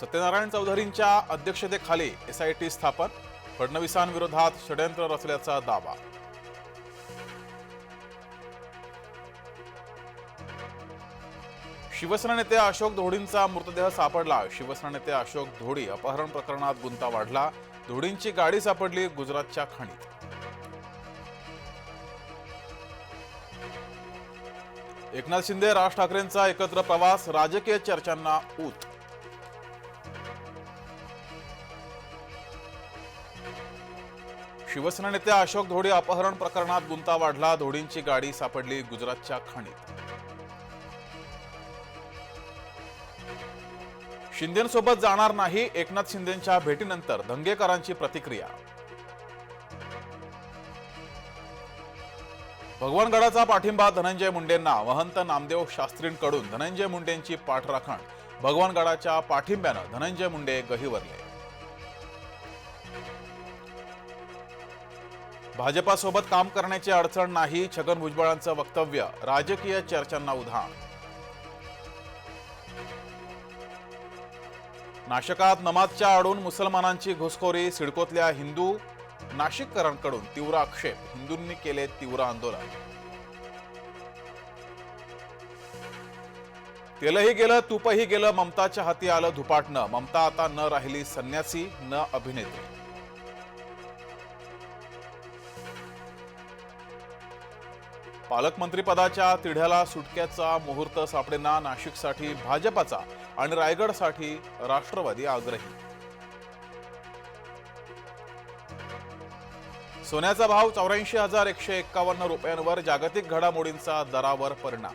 सत्यनारायण चौधरींच्या अध्यक्षतेखाली एसआयटी स्थापन फडणवीसांविरोधात षडयंत्र रचल्याचा दावा. शिवसेना नेते अशोक धोडींचा मृतदेह सापडला. शिवसेना नेते अशोक धोडी अपहरण प्रकरणात गुंता वाढला. धोडींची गाडी सापडली गुजरातच्या खाणीत. एकनाथ शिंदे राज ठाकरेंचा एकत्र प्रवास राजकीय चर्चांना ऊत. शिवसेना नेते अशोक धोडी अपहरण प्रकरणात गुंता वाढला. धोडींची गाडी सापडली गुजरातच्या खाणीत. शिंदेसोबत जाणार नाही. एकनाथ शिंदेच्या भेटीनंतर धंगेकरांची प्रतिक्रिया. भगवानगडाचा पाठिंबा धनंजय मुंडेंना. महंत नामदेव शास्त्रींकडून धनंजय मुंडेंची पाठराखण. भगवानगडाच्या पाठिंब्यानं धनंजय मुंडे गहिवरले. भाजपासोबत काम करण्याची अडचण नाही छगन भुजबळांचं वक्तव्य राजकीय चर्चांना उधाण. नाशकात नमाजच्या आडून मुसलमानांची घुसखोरी सिडकोतल्या हिंदू नाशिककरांकडून तीव्र आक्षेप हिंदूंनी केले तीव्र आंदोलन. तेलही गेलं तूपही गेलं ममताच्या हाती आलं धुपाटणं. ममता आता न राहिली संन्यासी न अभिनेत्री. पालकमंत्रीपदाच्या तिढ्याला सुटक्याचा मुहूर्त सापडेना नाशिकसाठी भाजपाचा आणि रायगडसाठी राष्ट्रवादी आग्रही. सोन्याचा भाव चौऱ्याऐंशी हजार एकशे एक्कावन्न रुपयांवर जागतिक घडामोडींचा दरावर परिणाम.